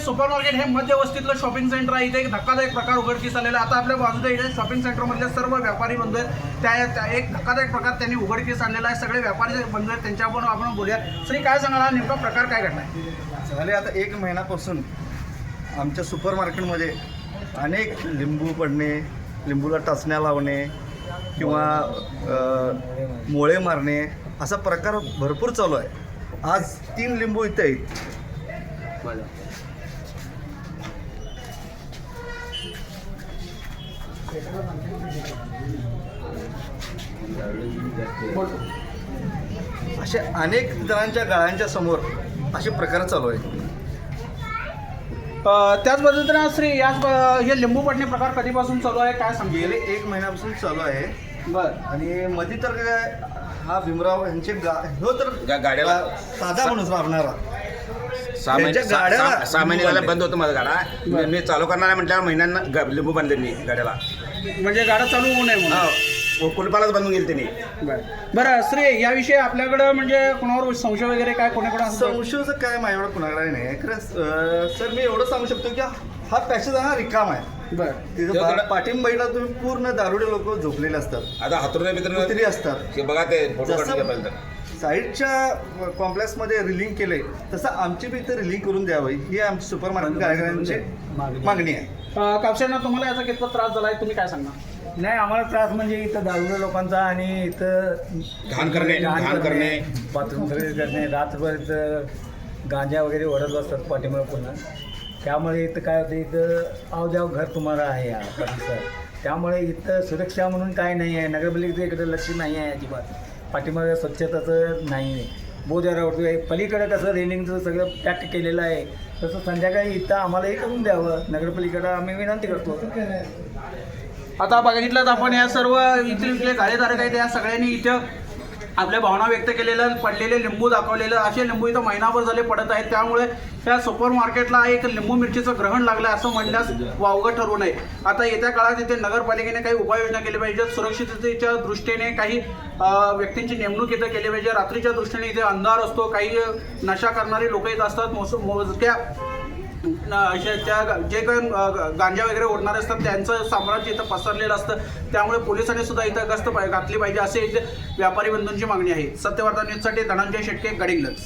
Supermarket हे मध्यवस्तीतलं shopping centre आहे. इथे एक धक्कादायक प्रकार उघडकीस आलेला आहे. आता आपल्या बाजूला इथे शॉपिंग सेंटरमधले सर्व व्यापारी बंद आहेत. त्या त्या एक धक्कादायक प्रकार त्यांनी उघडकीस आणलेला आहे. सगळे व्यापारी जे आहेत. त्यांच्यावर आपण बोलूया श्री काय सांगाल? हा नेमका प्रकार काय घडला? झाले आता एक महिन्यापासून आमच्या सुपर मार्केटमध्ये अनेक लिंबू पडणे लिंबूला टचण्या लावणे किंवा मोळे मारणे असा प्रकार भरपूर चालू आहे. आज तीन लिंबू इथे आहेत. असे अनेक जणांच्या गाळ्यांच्या समोर असे प्रकार चालू आहेत. अ, त्याच पद्धतीनं श्री याच हे लिंबू पडणे प्रकार कधीपासून चालू आहे काय सांगेल गेले एक महिन्यापासून चालू आहे. बर. आणि मध्ये तर काय हा भीमराव यांचे गा हो तर गाड्याला- साधा माणूस राबणारा. सहा महिने त्यांच्या सहा- गाड्या- सहा- सहा महिने झाले बंद होतं माझा गाडा. मी चालू करणार आहे म्हटल्यावर महिन्यांना ग- लिंबू बांधले मी गाड्याला. म्हणजे गाडा चालू होऊ नये म्हणून. हा. व कुलपालाच बांधून गेले त्यांनी. बरं. बरं श्री याविषयी आपल्याकडं म्हणजे कोणावर संशय वगैरे काय कोणाकडे असं संशयचं काय माझ्याकडे कुणाकडे नाही. खरं अं, सर मी एवढं सांगू शकतो की हा पॅसेज हा रिकाम आहे. बरं. तिथं बा- पाठिंबाईला तुम्ही पूर्ण दारुडे लोक झोपलेले असतात. आता कुत्री मित्र असतात. हे बघा ते फोटो काढून जसं घ्यापर्यंत साईडच्या कॉम्प्लेक्समध्ये रिलिंग केले तसं आमची बी इथं रिलिंग करून द्यावी ही आमची सुपर मार्केट कार्यकर्त्यांची मागणी आहे. अ, कापसेना तुम्हाला याचा कितपत त्रास झाला आहे तुम्ही काय सांगा नाही आम्हाला त्रास म्हणजे इथं दारुड्या लोकांचा आणि इथं घाण करणे, घाण करणे. बाथरूम सर्विस करणे. रात्रभर इथं गांजा वगैरे ओढत असतात पाठीमागे पुन्हा. त्यामुळे इथं काय होतं इथं अवद्याव घर तुम्हाला आहे परिसर त्यामुळे इथं सुरक्षा म्हणून काय नाही आहे नगरपालिकेचं इकडे लक्ष नाही आहे अजिबात. पाठीमागे स्वच्छताचं नाही. आहे बोजारा आहे. पलीकडे कसं रेलिंगचं सगळं पॅक केलेलं आहे. तसं संध्याकाळी इथं आम्हालाही करून द्यावं. नगरपालिकेला आम्ही विनंती करतो. आता बघितलं तर आपण या सर्व इथले इथले कार्यधारक आहेत या सगळ्यांनी इथं आपल्या भावना व्यक्त केलेल्या पडलेले लिंबू दाखवलेलं असे लिंबू इथं महिनाभर झाले पडत आहेत. त्यामुळे या सुपर मार्केटला एक लिंबू मिरचीचं ग्रहण लागलं असं म्हणण्यास वावगं ठरू नये. आता येत्या काळात इथे नगरपालिकेने काही उपाययोजना केली पाहिजेत. सुरक्षिततेच्या दृष्टीने काही व्यक्तींची नेमणूक इथं केली पाहिजे. रात्रीच्या दृष्टीने इथे अंधार असतो. काही नशा करणारे लोक येत असतात. मोस मोजक्या ज्या जे काही गांजा वगैरे ओढणारे असतात त्यांचं साम्राज्य इथं पसरलेलं असतं. त्यामुळे पोलिसांनी सुद्धा इथं गस्त घातली पाहिजे असे इथे व्यापारी बंधूंची मागणी आहे. सत्यवार्ता न्यूजसाठी धनंजय शेटके गडिंग्लज.